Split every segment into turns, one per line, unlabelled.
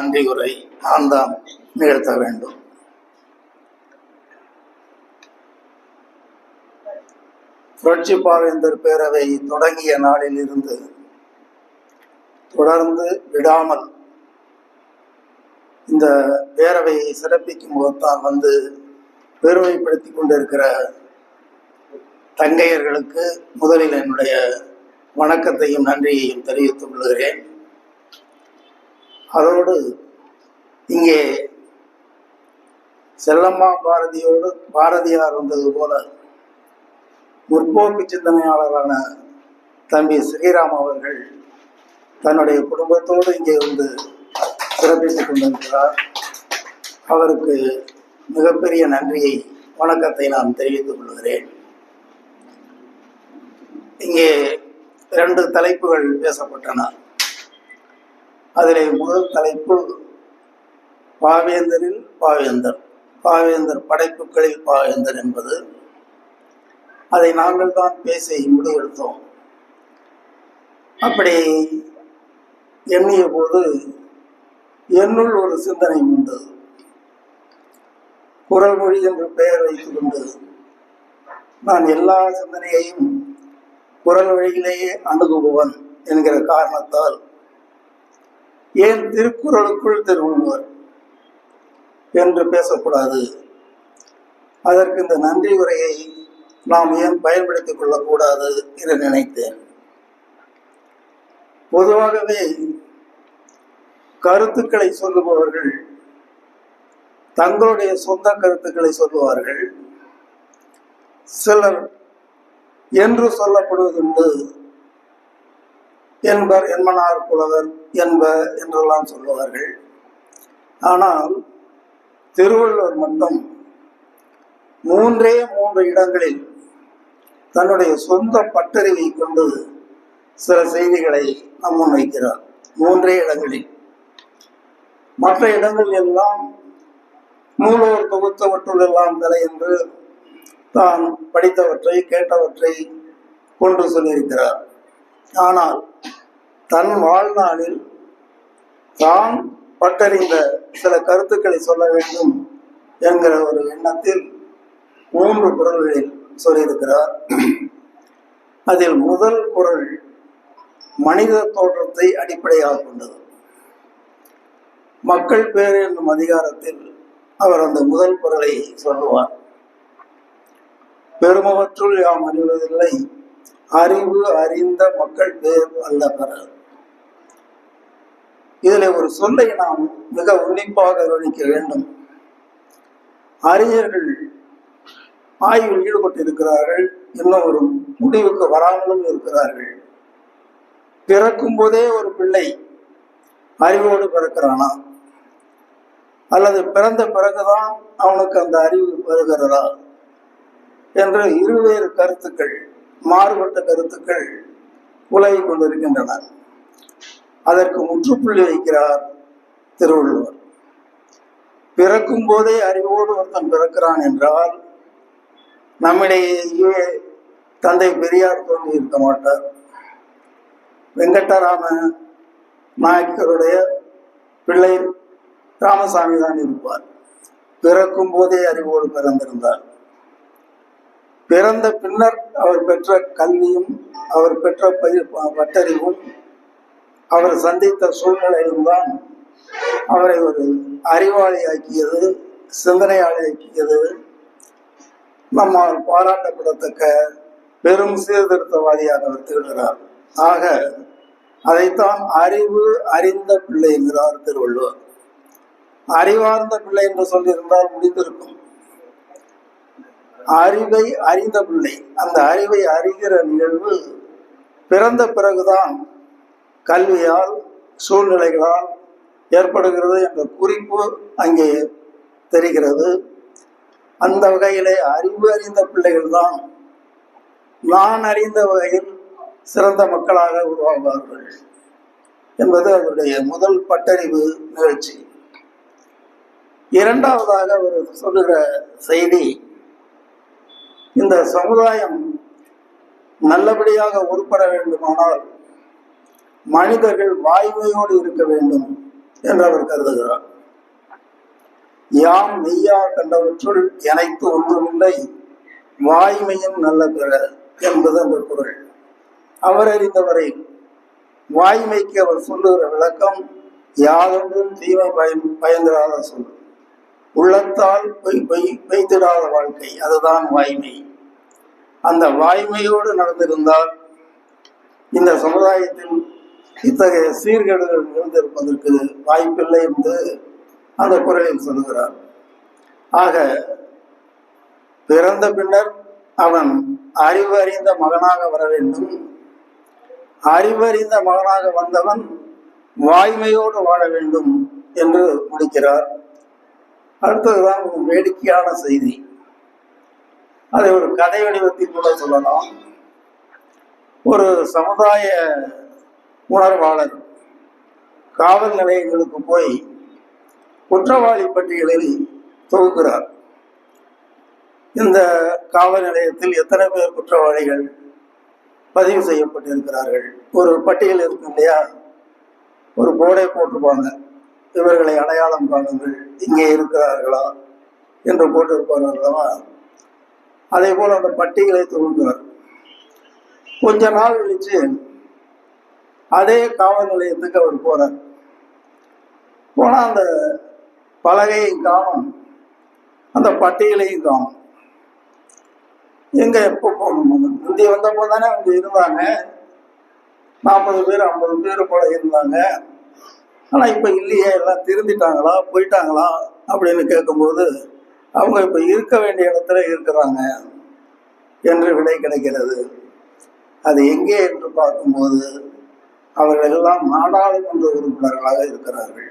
நன்றி உரை நான் தான் நிகழ்த்த வேண்டும். புரட்சி பாவேந்தர் பேரவை தொடங்கிய நாளில் இருந்து தொடர்ந்து விடாமல் இந்த பேரவையை சிறப்பிக்கும் போதுதான் வந்து பெருமைப்படுத்தி கொண்டிருக்கிற தங்கையர்களுக்கு முதலில் என்னுடைய வணக்கத்தையும் நன்றியையும் தெரிவித்துக் கொள்கிறேன். அதோடு இங்கே செல்லம்மா பாரதியோடு பாரதியார் வந்தது போல முற்போக்கு சிந்தனையாளரான தம்பி ஸ்ரீராம் அவர்கள் தன்னுடைய குடும்பத்தோடு இங்கே வந்து சிறப்பித்துக் கொண்டிருக்கிறார். அவருக்கு மிகப்பெரிய நன்றியை வணக்கத்தை நான் தெரிவித்துக் கொள்கிறேன். இங்கே இரண்டு தலைப்புகள் பேசப்பட்டன. அதிலே முதல் தலைப்பு பாவேந்தரில் பாவேந்தர். பாவேந்தர் படைப்புகளில் பாவேந்தர் என்பது. அதை நாங்கள் தான் பேசி முடிவெடுத்தோம் அப்படி எண்ணிய போது என்னுள் ஒரு சிந்தனை உண்டு. குரல் மொழி என்று பெயர் வைத்துக் கொண்டு நான் எல்லா சிந்தனையையும் குரல் வழியிலேயே அணுகுபவன் என்கிற காரணத்தால் ஏன் திருக்குறளுக்குள் திருவள்ளுவர் என்று பேசக்கூடாது. அதற்கு இந்த நன்றி உரையை நாம் ஏன் பயன்படுத்திக் கொள்ளக்கூடாது என்று நினைத்தேன். பொதுவாகவே கருத்துக்களை சொல்லுபவர்கள் தங்களுடைய சொந்த கருத்துக்களை சொல்லுவார்கள். சிலர் என்று சொல்லப்படுவதுண்டு என்பர் என்மனார் புலவர் என்ப என்றெல்லாம் சொல்லுவார்கள். ஆனால் திருவள்ளுவர் மட்டும் மூன்றே மூன்று இடங்களில் தன்னுடைய சொந்த பட்டறிவை கொண்டு சில செய்திகளை நம் முன் வைக்கிறார் மூன்றே இடங்களில். மற்ற இடங்கள் எல்லாம் நூலோர் தொகுத்தவற்றுள் எல்லாம் தலை என்று தான் படித்தவற்றை கேட்டவற்றை கொண்டு சொல்லியிருக்கிறார். ஆனால் தன் வாழ்நாளில் தான் பட்டறிந்த சில கருத்துக்களை சொல்ல வேண்டும் என்கிற ஒரு எண்ணத்தில் மூன்று குரல்களில் சொல்லியிருக்கிறார். அதில் முதல் குரல் மனித தோற்றத்தை அடிப்படையாக கொண்டது. மக்கள் பேர் என்னும் அதிகாரத்தில் அவர் அந்த முதல் குரலை சொல்லுவார். பெருமவற்றுள் யாம் அறிவதில்லை அறிவு அறிந்த மக்கள் பேர் அல்ல பெற இதில் ஒரு சொல்லை நாம் மிக உன்னிப்பாக கவனிக்க வேண்டும். அறிஞர்கள் ஆய்வில் ஈடுபட்டிருக்கிறார்கள் இன்னும் ஒரு முடிவுக்கு வராமலும் இருக்கிறார்கள். பிறக்கும் போதே ஒரு பிள்ளை அறிவோடு பிறக்கிறானா? அல்லது பிறந்த பிறகுதான் அவனுக்கு அந்த அறிவு வருகிறதா? என்ற இருவேறு கருத்துக்கள் மாறுபட்ட கருத்துக்கள் உலகிக் கொண்டிருக்கின்றன. அதற்கு முற்றுப்புள்ளி வைக்கிறார் திருவள்ளுவர். பிறக்கும் போதே அறிவோடு ஒருத்தன் பிறக்கிறான் என்றால் நம்மிடையே தந்தை பெரியார் தோன்றி இருக்க மாட்டார். வெங்கட்டராம நாயக்கருடைய பிள்ளை ராமசாமி தான் இருப்பார். பிறக்கும் போதே அறிவோடு பிறந்திருந்தார். பிறந்த பின்னர் அவர் பெற்ற கல்வியும் அவர் பெற்ற பயிர் பட்டறிவும் அவர் சந்தித்த சூழ்நிலையில்தான் அவரை ஒரு அறிவாளி ஆக்கியது சிந்தனையாளி ஆக்கியது நம்மால் பாராட்டப்படத்தக்க பெரும் சீர்திருத்தவாதியாக அவர் திகழ்கிறார். ஆக அதைத்தான் அறிவு அறிந்த பிள்ளை என்கிறார் திருவள்ளுவர். அறிவார்ந்த பிள்ளை என்று சொல்லியிருந்தால் முடிந்திருக்கும். அறிவை அறிந்த பிள்ளை அந்த அறிவை அறிகிற நிகழ்வு பிறந்த பிறகுதான் கல்வியால் சூழ்நிலைகளால் ஏற்படுகிறது என்ற குறிப்பு அங்கே தெரிகிறது. அந்த வகையிலே அறிவு அறிந்த பிள்ளைகள் தான் நான் அறிந்த வகையில் சிறந்த மக்களாக உருவாவார்கள் என்பது அவருடைய முதல் பட்டறிவு நிகழ்ச்சி. இரண்டாவதாக அவர் சொல்லுகிற செய்தி இந்த சமுதாயம் நல்லபடியாக உருப்பட வேண்டுமானால் மனிதர்கள் வாய்மையோடு இருக்க வேண்டும் என்று அவர் கருதுகிறார். யாம் மெய்யா கண்டவற்றுள் எனக்கு ஒன்றுமில்லை வாய்மையும் நல்ல பிற என்பது அந்த குரல். அவர் அறிந்தவரை வாய்மைக்கு அவர் சொல்லுகிற விளக்கம் யாதொன்றும் தீமை பயன் பயந்திராத சொல். உள்ளத்தால் பொய் பொய் பெய்திடாத வாழ்க்கை அதுதான் வாய்மை. அந்த வாய்மையோடு நடந்திருந்தால் இந்த சமுதாயத்தில் இத்தகைய சீர்கேடுகள் நிகழ்ந்திருப்பதற்கு வாய்ப்பில்லை என்று அந்த குரலில் சொல்லுகிறார். ஆக பிறந்த பின்னர் அவன் அறிவு அறிந்த மகனாக வர வேண்டும். அறிவறிந்த மகனாக வந்தவன் வாய்மையோடு வாழ வேண்டும் என்று முடிக்கிறார். அடுத்ததுதான் ஒரு வேடிக்கையான செய்தி. அதை ஒரு கதை வடிவத்தில் கூட சொல்லலாம். ஒரு சமுதாய உணர்வாளர். காவல் நிலையங்களுக்கு போய் குற்றவாளி பட்டியலில் தொகுக்கிறார். இந்த காவல் நிலையத்தில் எத்தனை பேர் குற்றவாளிகள் பதிவு செய்யப்பட்டிருக்கிறார்கள்? ஒரு பட்டியல் இருக்கும் இல்லையா? ஒரு போர்டை போட்டிருப்பாங்க. இவர்களை அடையாளம் காணுங்கள். இங்கே இருக்கிறார்களா? என்று போட்டிருப்பார்கள் அல்லவா? அதே போல் அந்த பட்டியலை தொகுக்கிறார். கொஞ்ச நாள் கழிச்சு அதே காவல் நிலையத்துக்கு அவர் போறார். போனா அந்த பலகையும் காணும். அந்த பட்டியலையும் காணும். எங்க எப்போ போகணும்? இந்திய வந்த தானே அவங்க இருந்தாங்க. நாற்பது பேர் ஐம்பது பேர் போல இருந்தாங்க. ஆனா இப்ப இல்லையே எல்லாம் திருந்திட்டாங்களா? போயிட்டாங்களா? அப்படின்னு கேட்கும்போது அவங்க இப்ப இருக்க வேண்டிய இடத்துல இருக்கிறாங்க. என்று விடை கிடைக்கிறது. அது எங்கே என்று பார்க்கும்போது அவர்கள் எல்லாம் நாடாளுமன்ற உறுப்பினர்களாக இருக்கிறார்கள்.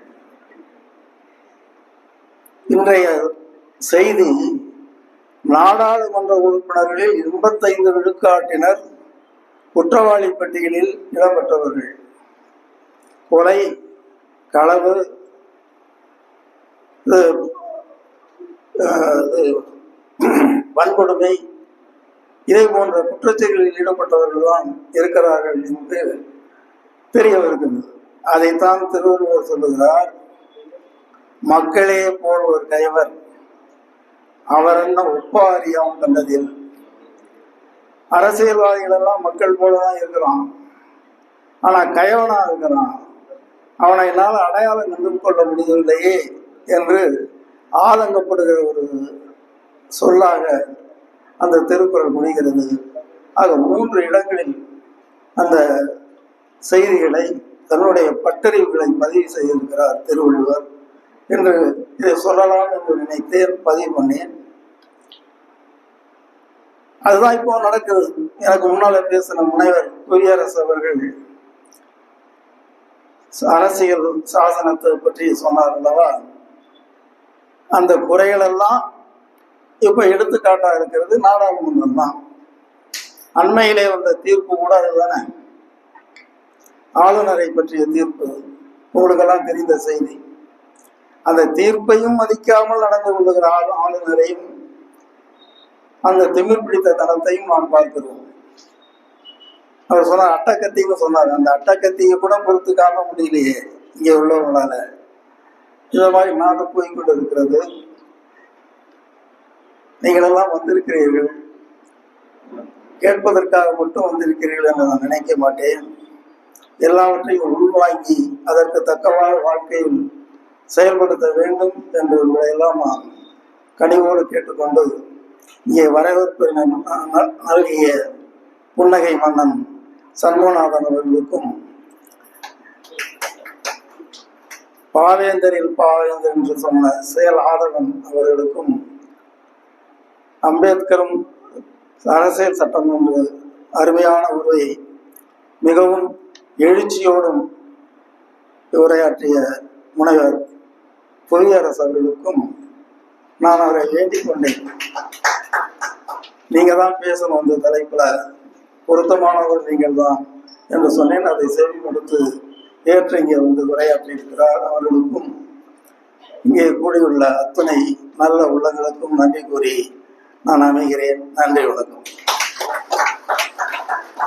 இன்றைய செய்தி நாடாளுமன்ற உறுப்பினர்களில் எண்பத்தைந்து விழுக்காட்டினர் குற்றவாளி பட்டியலில் இடம்பெற்றவர்கள் கொலை களவு அஹ், இது, வன்கொடுமை இதே போன்ற குற்றச்செயல்களில் ஈடுபட்டவர்கள் தான் இருக்கிறார்கள் என்று தெரிய வருகிறது அதைத்தான் திருவள்ளுவர் சொல்லுகிறார் மக்களே போல் ஒரு கைவர் அவர் என்ன ஒப்பாரியம் கண்டதில்? அரசியல்வாதிகள் எல்லாம் மக்கள் போலதான் இருக்கிறான். ஆனா கயவனா இருக்கிறான். அவனை என்னால் அடையாளம் கண்டு கொள்ள முடியவில்லையே என்று ஆதங்கப்படுகிற ஒரு சொல்லாக அந்த திருக்குறள் முடிகிறது. ஆக மூன்று இடங்களில் அந்த செய்திகளை தன்னுடைய பட்டறிவுகளை பதிவு செய்திருக்கிறார் திருவள்ளுவர் என்று இதை சொல்லலாம் என்று நினைத்தேன் பதிவு பண்ணேன். அதுதான் இப்போ நடக்குது. எனக்கு முன்னால பேசின முனைவர் குடியரசு அவர்கள் அரசியல் சாசனத்தை பற்றி சொன்னார் அல்லவா? அந்த குறைகள் எல்லாம் இப்ப எடுத்துக்காட்டா இருக்கிறது நாடாளுமன்றம் தான். அண்மையிலே வந்த தீர்ப்பு கூட அதுதானே. ஆளுநரை பற்றிய தீர்ப்பு உங்களுக்கெல்லாம் தெரிந்த செய்தி. அந்த தீர்ப்பையும் மதிக்காமல் நடந்து கொள்ளுகிற ஆளு ஆளுநரையும் அந்த திமிர் பிடித்த தனத்தையும் நாம் பார்க்கிறோம். அவர் சொன்னார் அட்டக்கத்தின்னு சொன்னார். அந்த அட்டக்கத்தியை கூட பொறுத்து காண முடியலையே. இங்கே உள்ளவங்களால. இந்த மாதிரி நாடு போய் கொண்டு இருக்கிறது நீங்களெல்லாம் வந்திருக்கிறீர்கள். கேட்பதற்காக மட்டும் வந்திருக்கிறீர்கள் என்று நான் நினைக்க மாட்டேன். எல்லாவற்றையும் உள்வாங்கி அதற்கு தக்கவாறு வாழ்க்கையில் செயல்படுத்த வேண்டும் என்று எல்லாம் கனிவோடு கேட்டுக்கொண்டு இங்கே வரவேற்பு நல்கிய புன்னகை மன்னன் சண்முகநாதன் அவர்களுக்கும் பாவேந்தரில் பாவேந்தர் என்று சொன்ன செயல் ஆதவன் அவர்களுக்கும் அம்பேத்கரும் அரசியல் சட்டம் என்று அருமையான உரையை மிகவும் எழுச்சியோடும் உரையாற்றிய முனைவர் புவியரசு அவர்களுக்கும் நான் அவரை வேண்டிக் கொண்டேன். நீங்க தான் பேசணும் அந்த தலைப்புல. பொருத்தமானவர் நீங்கள் தான் என்று சொன்னேன். அதை செவி கொடுத்து ஏற்று இங்கே வந்து உரையாற்றி இருக்கிறார் அவர்களுக்கும். இங்கே கூடியுள்ள அத்தனை நல்ல உள்ளங்களுக்கும் நன்றி கூறி நான் அமைகிறேன். நன்றி வணக்கம்.